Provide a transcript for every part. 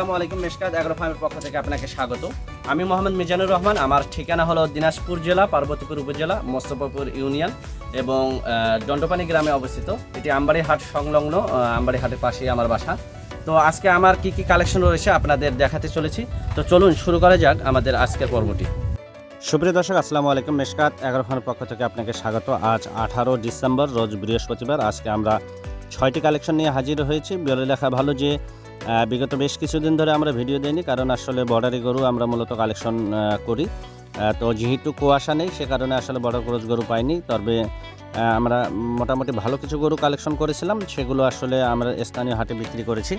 আসসালামু আলাইকুম মেশকাত এগ্রো ফার্মের পক্ষ থেকে আপনাকে স্বাগত। আমি মোহাম্মদ মিজানুর রহমান, আমার ঠিকানা হলো দিনাজপুর জেলা, পার্বতীপুর উপজেলা, মোস্তফাপুর ইউনিয়ন এবং দণ্ডপানি গ্রামে অবস্থিত। এটি আমবাড়ি হাট সংলগ্ন আমবাড়ি হাটের পাশেই আমার বাসা। তো আজকে আমার কি কি কালেকশন রয়েছে আপনাদের দেখাতে চলেছি। তো চলুন শুরু করা যাক আমাদের আজকের পর্বটি। সুপ্রিয় দর্শক, আসসালামু আলাইকুম মেশকাত এগারো খানের পক্ষ থেকে আপনাকে স্বাগত। আজ আঠারো ডিসেম্বর, রোজ বৃহস্পতিবার। আজকে আমরা ছয়টি কালেকশন নিয়ে হাজির হয়েছি। বলে লেখা ভালো যে বিগত বেশ কিছুদিন ধরে আমরা ভিডিও দিইনি, কারণ আসলে বর্ডারি গরু আমরা মূলত কালেকশন করি। তো যেহেতু কুয়াশা নেই, সে কারণে আসলে বর্ডার ক্রস গরু পাইনি। তবে আমরা মোটামুটি ভালো কিছু গরু কালেকশন করেছিলাম, সেগুলো আসলে আমরা স্থানীয় হাটে বিক্রি করেছি।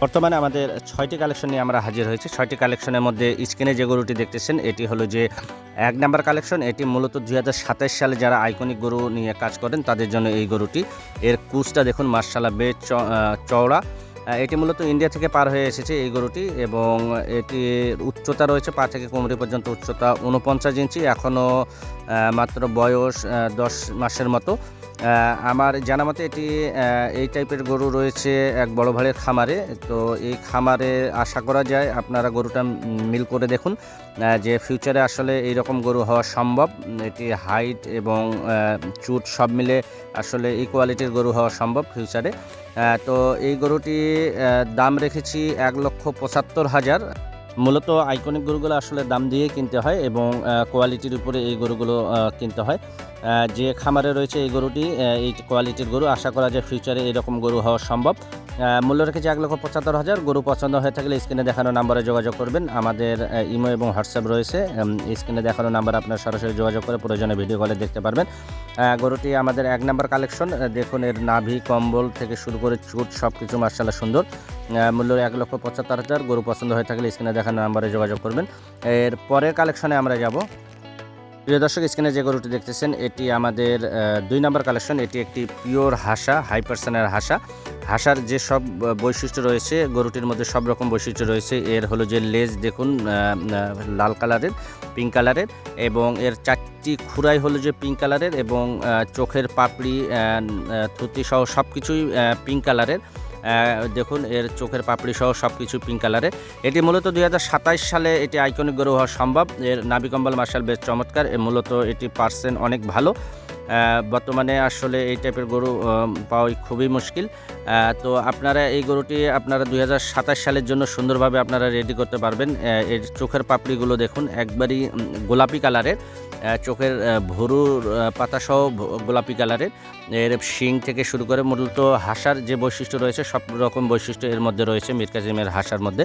বর্তমানে আমাদের ছয়টি কালেকশন নিয়ে আমরা হাজির হয়েছি। ছয়টি কালেকশনের মধ্যে স্ক্রিনে যে গরুটি দেখতেছেন, এটি হলো যে এক নাম্বার কালেকশন। এটি মূলত দু হাজার সাতাশ সালে যারা আইকনিক গরু নিয়ে কাজ করেন, তাদের জন্য এই গরুটি। এর কুচটা দেখুন মার্শাল্লাহ বেশ চ- চওড়া। এটি মূলত ইন্ডিয়া থেকে পার হয়ে এসেছে এই গরুটি এবং এটির উচ্চতা রয়েছে পা থেকে কোমরি পর্যন্ত উচ্চতা উনপঞ্চাশ ইঞ্চি, এখনও মাত্র বয়স দশ মাসের মতো। আমার জানা মতে এটি এই টাইপের গরু রয়েছে এক বড় ভাইয়ের খামারে। তো এই খামারে আশা করা যায় আপনারা গরুটা মিল করে দেখুন যে ফিউচারে আসলে এই রকম গরু হওয়া সম্ভব। এটি হাইট এবং চুট সব মিলে আসলে এই কোয়ালিটির গরু হওয়া সম্ভব ফিউচারে তো এই গরুটি দাম রেখেছি এক লক্ষ পঁচাত্তর হাজার। মূলত আইকনিক গরুগুলো আসলে দাম দিয়ে কিনতে হয় এবং কোয়ালিটির উপরে এই গরুগুলো কিনতে হয়। যে খামারে রয়েছে এই গরুটি এই কোয়ালিটির গরু, আশা করা যায় ফিউচারে এরকম গরু হওয়া সম্ভব। মূল্য রেখেছে এক লক্ষ পঁচাত্তর হাজার। গরু পছন্দ হয়ে থাকলে স্ক্রিনে দেখানো নাম্বারে যোগাযোগ করবেন। আমাদের ইমো এবং হোয়াটসঅ্যাপ রয়েছে। স্ক্রিনে দেখানো নাম্বার আপনার সরাসরি যোগাযোগ করে প্রয়োজনে ভিডিও কলে দেখতে পারবেন। গরুটি আমাদের এক নাম্বার কালেকশন দেখুন, এর নাভি, কম্বল থেকে শুরু করে চুট সব কিছু মার্শাল্লাহ সুন্দর মূল্য এক লক্ষ পঁচাত্তর হাজার। গরু পছন্দ হয়ে থাকলে স্ক্রিনে দেখানো নাম্বারে যোগাযোগ করবেন। এর পরের কালেকশনে আমরা যাব। প্রিয় দর্শক, স্ক্রিনে যে গরুটি দেখতেছেন, এটি আমাদের দুই নম্বর কালেকশন এটি একটি পিওর হাসা হাই পার্সেন্টের হাসা। হাসার যে সব বৈশিষ্ট্য রয়েছে, গরুটির মধ্যে সব রকম বৈশিষ্ট্য রয়েছে। এর হলো যে লেজ দেখুন লাল কালারের পিঙ্ক কালারের এবং এর চারটি খুরাই হলো যে পিঙ্ক কালারের এবং চোখের পাপড়ি থুতি সহ সব কিছুই পিঙ্ক কালারের দেখুন, এর চোখের পাপড়ি সহ সব কিছু পিঙ্ক কালারের এটি মূলত দুই সালে এটি আইকনিক গ্রহ হওয়া সম্ভব। এর নাবিকম্বল মার্শাল বেশ চমৎকার। মূলত এটি পার্সেন্ট অনেক ভালো। বর্তমানে আসলে এই টাইপের গরু পাওয়াই খুবই মুশকিল। তো আপনারা এই গরুটি আপনারা দুই হাজার সাতাশ সালের জন্য সুন্দরভাবে আপনারা রেডি করতে পারবেন। এর চোখের পাপড়িগুলো দেখুন, একবারই গোলাপি কালারের। চোখের ভুরুর পাতাসহ গোলাপি কালারের। এর শিং থেকে শুরু করে মূলত হাসার যে বৈশিষ্ট্য রয়েছে, সব রকম বৈশিষ্ট্য এর মধ্যে রয়েছে মির কাজিমের হাসার মধ্যে।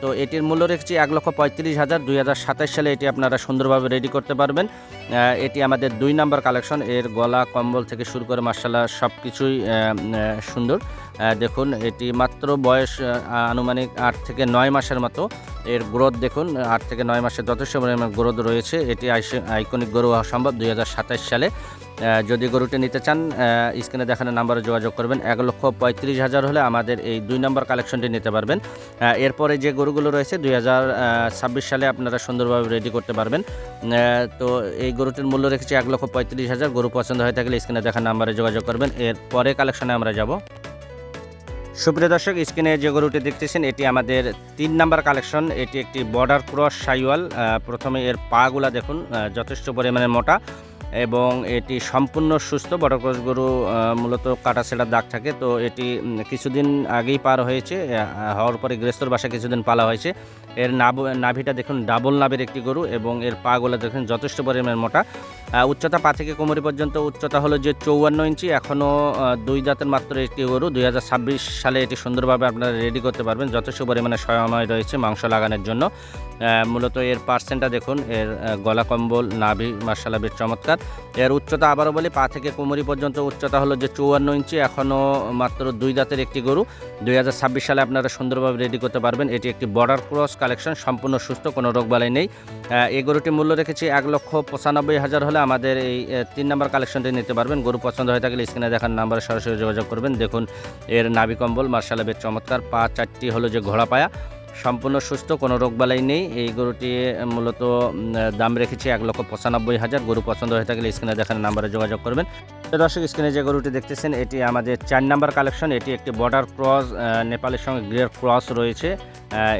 তো এটির মূল্য রেখেছি এক লক্ষ পঁয়ত্রিশ হাজার দুই হাজার সাতাশ সালে এটি আপনারা সুন্দরভাবে রেডি করতে পারবেন। এটি আমাদের দুই নাম্বার কালেকশন এর গলা, কম্বল থেকে শুরু করে মার্শাল্লাহ সব কিছুই সুন্দর। দেখুন, এটি মাত্র বয়স আনুমানিক আট থেকে নয় মাসের মতো। এর গ্রোথ দেখুন, আট থেকে নয় মাসের যথেষ্ট পরিমাণ গ্রোথ রয়েছে। এটি আইকনিক গরু হওয়া সম্ভব দুই হাজার সাতাশ সালে। যদি গরুটি নিতে চান স্ক্রিনে দেখানো নাম্বারে যোগাযোগ করবেন। এক লক্ষ পঁয়ত্রিশ হাজার হলে আমাদের এই দুই নম্বর কালেকশনটি নিতে পারবেন। এরপরে যে গরুগুলো রয়েছে, দুই হাজার ছাব্বিশ সালে আপনারা সুন্দরভাবে রেডি করতে পারবেন। তো এই গরুটির মূল্য রেখেছি এক লক্ষ পঁয়ত্রিশ হাজার। গরু পছন্দ হয়ে থাকলে স্ক্রিনে দেখা নাম্বারে যোগাযোগ করবেন। এর পরে কালেকশনে আমরা যাব। সুপ্রিয় দর্শক, স্ক্রিনে যে গরুটি দেখতেছেন, এটি আমাদের তিন নাম্বার কালেকশন। এটি একটি বর্ডার ক্রস সাইওয়াল। প্রথমে এর পাগুলা দেখুন। যথেষ্ট পরিমাণে মোটা। এবং এটি সম্পূর্ণ সুস্থ ক্রস গরু মূলত কাটা ছেঁড়ার দাগ থাকে। তো এটি কিছুদিন আগেই পার হয়েছে হওয়ার পরে গৃহস্থর বাসা কিছুদিন পালা হয়েছে। এর নাভ নাভিটা দেখুন ডাবল নাভের একটি গরু এবং এর পাগুলা দেখুন যথেষ্ট পরিমাণে মোটা। উচ্চতা পা থেকে কোমরি পর্যন্ত উচ্চতা হলো যে চৌয়ান্ন ইঞ্চি, এখনও দুই দাঁতের মাত্র একটি গরু। দুই হাজার ছাব্বিশ সালে এটি সুন্দরভাবে আপনারা রেডি করতে পারবেন। যথেষ্ট পরিমাণে সময় রয়েছে মাংস লাগানোর জন্য। মূলত এর পার্সেন্টটা দেখুন, এর গলা কম্বল, নাভি মার্শালা বেশ চমৎকার। এর উচ্চতা আবারও বলি, পা থেকে কোমরি পর্যন্ত উচ্চতা হলো যে চৌয়ান্ন ইঞ্চি, এখনও মাত্র দুই দাঁতের একটি গরু। দুই হাজার ছাব্বিশ সালে আপনারা সুন্দরভাবে রেডি করতে পারবেন, এটি একটি বর্ডার ক্রস কালেকশন সম্পূর্ণ সুস্থ, কোনো রোগবালাই নেই। এই গরুটির মূল্য রেখেছি এক লক্ষ পঁচানব্বই হাজার হলে আমাদের এই তিন নম্বর কালেকশনটি নিতে পারবেন। গরু পছন্দ হয়ে থাকলে স্ক্রিনে দেখার নাম্বারে সরাসরি যোগাযোগ করবেন। দেখুন, এর নাভি কম্বল মার্শালা বেশ চমৎকার, পা চারটি হলো যে ঘোড়া পায়া। সম্পূর্ণ সুস্থ, কোনো রোগবালাই নেই। এই গরুটি মূলত দাম রেখেছি এক লক্ষ পঁচানব্বই হাজার। গরু পছন্দ হয়ে থাকলে স্ক্রিনে দেখার নাম্বারে যোগাযোগ করবেন। তো দর্শক স্ক্রিনে যে গরুটি দেখতেছেন এটি আমাদের চার নাম্বার কালেকশন। এটি একটি বর্ডার ক্রস নেপালের সঙ্গে গ্রের ক্রস রয়েছে।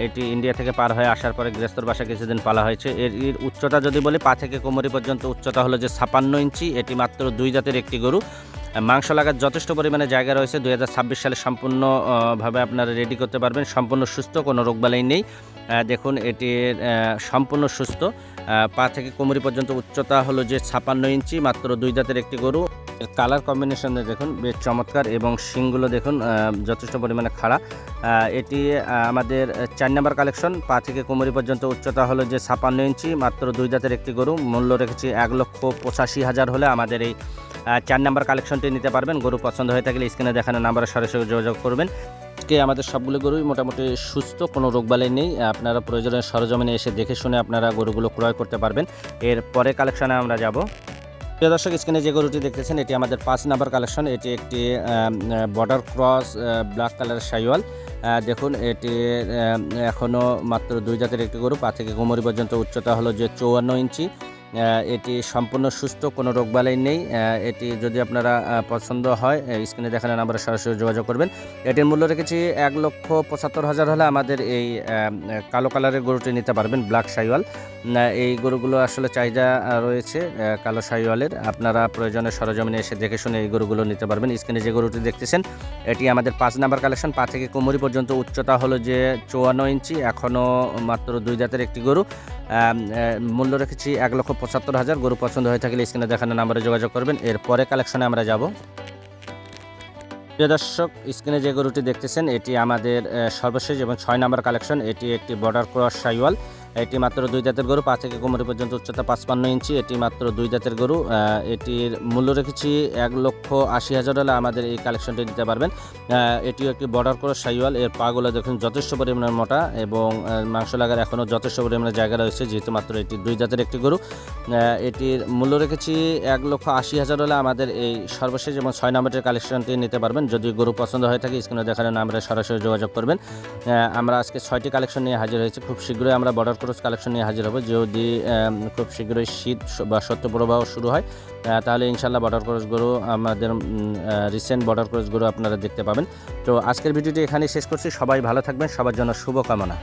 এটি ইন্ডিয়া থেকে পার হয়ে আসার পরে গৃহস্থর বাসা কিছুদিন পালা হয়েছে। এর এর উচ্চতা যদি বলি পা থেকে কোমরি পর্যন্ত উচ্চতা হলো যে ছাপান্ন ইঞ্চি। এটি মাত্র দুই জাতের একটি গরু। মাংস লাগার যথেষ্ট পরিমাণে জায়গা রয়েছে। দুই হাজার ছাব্বিশ সালে সম্পূর্ণ আহ, ভাবে আপনারা রেডি করতে পারবেন। সম্পূর্ণ সুস্থ কোনো রোগবালাই নেই। দেখুন এটির সম্পূর্ণ সুস্থ। পা থেকে কোমরি পর্যন্ত উচ্চতা হলো যে ছাপান্ন ইঞ্চি মাত্র দুই দাঁতের একটি গরু। কালার কম্বিনেশনে দেখুন, বেশ চমৎকার এবং শিংগুলো দেখুন যথেষ্ট পরিমাণে খাড়া। এটি আমাদের চার নাম্বার কালেকশন, পা থেকে কোমরি পর্যন্ত উচ্চতা হলো যে ছাপান্ন ইঞ্চি, মাত্র দুই দাঁতের একটি গরু, মূল্য রেখেছি এক লক্ষ পঁচাশি হাজার হলে আমাদের এই চার নাম্বার কালেকশনটি নিতে পারবেন। গরু পছন্দ হয়ে থাকলে স্ক্রিনে দেখানো নাম্বারে সরাসরি যোগাযোগ করবেন। আজকে আমাদের সবগুলো গরুই মোটামুটি সুস্থ, কোনো রোগবালাই নেই। আপনারা প্রয়োজনে সরজমিনে এসে দেখে শুনে আপনারা গরুগুলো ক্রয় করতে পারবেন। এর পরে কালেকশনে আমরা যাব। প্রিয় দর্শক, স্ক্রিনে যে গরুটি দেখতেছেন, এটি আমাদের পাঁচ নাম্বার কালেকশন। এটি একটি border cross black colour Sahiwal দেখুন, এটি এখনও মাত্র দুই জাতের একটি গরু। পা থেকে কোমরি পর্যন্ত উচ্চতা হলো যে চৌয়ান্ন ইঞ্চি। এটি সম্পূর্ণ সুস্থ, কোনো রোগবালাই নেই। এটি যদি আপনারা পছন্দ হয় স্ক্রিনে দেখানো নাম্বারে সরাসরি যোগাযোগ করবেন। এটির মূল্য রেখেছি এক লক্ষ পঁচাত্তর হাজার হলে আমাদের এই কালো কালারের গরুটি নিতে পারবেন, ব্ল্যাক সাইওয়াল। এই গরুগুলো আসলে চাহিদা রয়েছে কালো শাহিওয়ালের আপনারা প্রয়োজনে সরজমিনে এসে দেখে শুনে এই গরুগুলো নিতে পারবেন। স্ক্রিনে যে গরুটি দেখতেছেন, এটি আমাদের পাঁচ নাম্বার কালেকশন, পা থেকে কোমরি পর্যন্ত। উচ্চতা হলো যে চুয়ান্ন ইঞ্চি, এখনও মাত্র দুই জাতের একটি গরু। মূল্য রেখেছি এক লক্ষ পঁচাত্তর হাজার গরু পছন্দ হয়ে থাকলে স্ক্রিনে দেখানো নাম্বারে যোগাযোগ করবেন। এরপরে কালেকশনে আমরা যাব। প্রিয় দর্শক, স্ক্রিনে যে গরুটি দেখতেছেন, এটি আমাদের সর্বশেষ এবং ছয় নম্বর কালেকশন। এটি একটি বর্ডার ক্রস সাইওয়াল এটি মাত্র দুই জাতের গরু পা থেকে কোমরি পর্যন্ত উচ্চতা পাঁচপান্ন ইঞ্চি। এটি মাত্র দুই জাতের গরু এটির মূল্য রেখেছি এক লক্ষ আশি হাজার হলে আমাদের এই কালেকশনটি দিতে পারবেন। এটিও একটি বর্ডার ক্রস সাইওয়াল, এর পাগুলো দেখুন যথেষ্ট পরিমাণে মোটা এবং মাংস লাগার এখনও যথেষ্ট পরিমাণে জায়গা রয়েছে, যেহেতু মাত্র এটি দুই জাতের একটি গরু। এটির মূল্য রেখেছি এক লক্ষ আশি হাজার হলে আমাদের এই সর্বশেষ এবং ছয় নম্বরের কালেকশনটি নিতে পারবেন। যদি গরু পছন্দ হয়ে থাকে, স্ক্রিনে দেখানো আমরা সরাসরি যোগাযোগ করবেন। আমরা আজকে ছয়টি কালেকশন নিয়ে হাজির হয়েছি। খুব শীঘ্রই আমরা বর্ডার ক্রস কালেকশন নিয়ে হাজির হব। যদি খুব শীঘ্রই শীত বা শৈত্যপ্রবাহ শুরু হয় তাহলে ইনশাল্লাহ বর্ডার ক্রস গরু আমাদের রিসেন্ট বর্ডার ক্রস গরু আপনারা দেখতে পাবেন। তো আজকের ভিডিওটি এখানেই শেষ করছি। সবাই ভালো থাকবেন। সবার জন্য শুভকামনা।